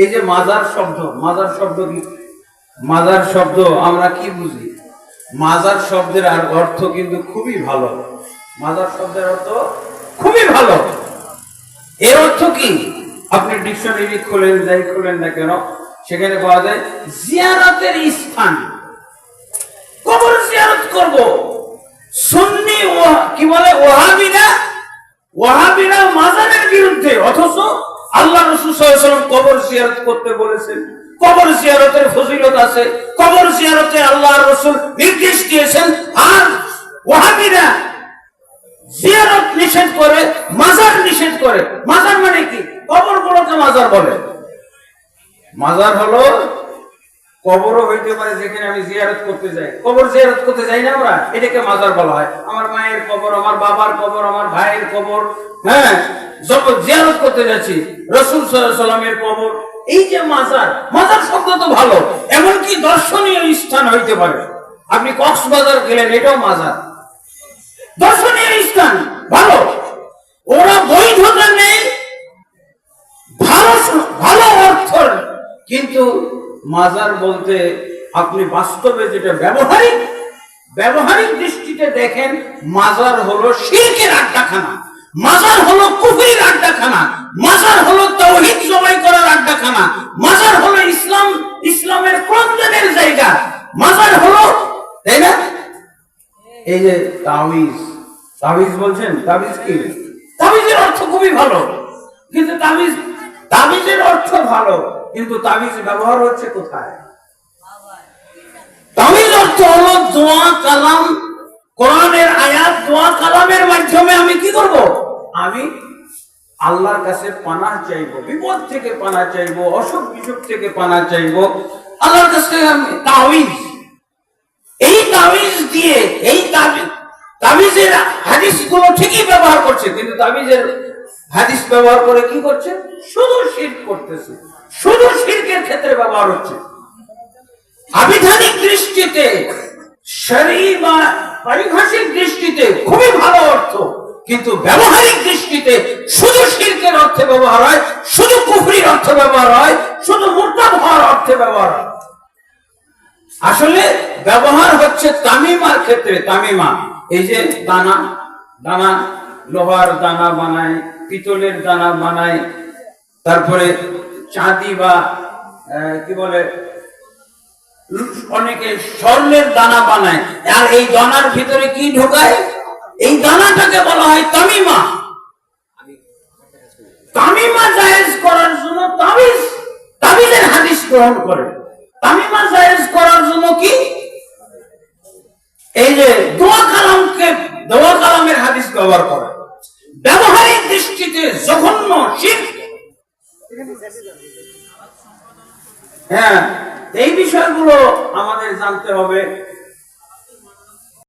এই যে মাজার শব্দ মাজার শব্দ কি? মাজার শব্দ আমরা কি বুঝি? মাজার শব্দের আর অর্থ কিন্তু খুবই ভালো। মাজার শব্দের অর্থ খুবই ভালো। এর অর্থ কি? আপনি ডিকশনারি খোলেন, যাই খোলেন না কেন, সেখানে পাওয়া যায় জিয়ারতের স্থান। কবর জিয়ারত করব। সুন্নি কি বলে? ওহাবিরা ওহাবিরা মাজারের বিরুদ্ধে, অথচ আল্লাহ রসুল কবর জিয়ারত করতে বলেছেন। কবর জিয়ারতের ফজিলত আছে। কবর জিয়ারতে আল্লাহ রসুল নির্দেশ দিয়েছেন, আর ওহাবিরা জিয়ারত নিষেধ করে, মাজার নিষেধ করে। মাজার মানে কি? কবর গুলোকে মাজার বলে। মাজার হলো কবরও হইতে পারে যেখানে আমি জিয়ারত করতে যাই। কবর জিয়ারত করতে যাই না আমরা? এটাকে মাজার বলা হয়। আমার মায়ের কবর, আমার বাবার কবর, আমার ভাইয়ের কবর হ্যাঁ? যত জিয়ারত করতে যাচ্ছি, রসুল সাল্লামের কবর। এই যে মাজার মাজার শব্দ তো ভালো, এমনকি দর্শনীয় স্থান হইতে পারে। আপনি কক্সবাজার গেলেন, এটাও মাজার। দর্শনীয় স্থান, ভালো। ওরা বৈধতা নেই, ভালো ভালো অর্থ কিন্তু মাজার বলতে আপনি বাস্তবে যেটা ব্যবহারিক ব্যবহারিক দৃষ্টিতে দেখেন, মাজার হলো শিরকের আড্ডাখানা। মাজার হলো কুফরির আড্ডাখানা, মাজার হলো তৌহিদ জবাই করার আড্ডাখানা, মাজার হলো ইসলাম, ইসলামের ক্রন্দনের জায়গা, মাজার হলো, তাই না? এই যে তাবিজ তাবিজ বলছেন, তাবিজ কি? তাবিজের অর্থ খুবই ভালো, কিন্তু তাবিজ, তাবিজের অর্থ ভালো, কিন্তু তাবিজ ব্যবহার হচ্ছে কোথায়? তাবিজ অর্থ হলো দোয়া, কালাম, কোরআনের আয়াত, দোয়া কালামের মাধ্যমে আমি কি করব আমি আল্লাহর কাছে পানা চাইব, বিপদ থেকে পানা চাইব, অসুখ বিসুখ থেকে পানা চাইব। আল্লাহর কাছে আমি তাবিজ এই তাবিজ দিয়ে, এই তাবিজ তাবিজের হাদিসগুলো ঠিকই ব্যবহার করছে, কিন্তু তাবিজের হাদিস ব্যবহার করে কি করছে? শুধু শির করতেছে। শুধু শিরকের ক্ষেত্রে ব্যবহার হচ্ছে। আবিধানিক দৃষ্টিতে শরীর বা পারিভাষিক দৃষ্টিতে খুবই ভালো অর্থ কিন্তু ব্যবহারিক দৃষ্টিতে শুধু শিরকের অর্থে ব্যবহার হয়, শুধু কুফরির অর্থে ব্যবহার হয়, শুধু মুরতাদ হওয়ার অর্থে ব্যবহার হয়। আসলে ব্যবহার হচ্ছে তামিমার ক্ষেত্রে, তামিমা, এই যে দানা দানা, লোহার দানা বানায়, পিতলের দানা বানায়, তারপরে চাঁদি বা কি বলে, অনেকে স্বর্ণের দানা বানায়, আর এই দানার ভিতরে কি ঢোকায়? এই দানাটাকে বলা হয় তামিমা। তামিমা জায়েজ করার জন্য তাবিজ, তাবিজের হাদিস গ্রহণ করে। তামিমা জায়েজ করার জন্য কি? এই যে দোয়া কালামকে, দোয়া কালামের হাদিস ব্যবহার করে। ব্যবহারিক দৃষ্টিতে জঘন্য শিল্প হ্যাঁ এই বিষয়গুলো আমাদের জানতে হবে।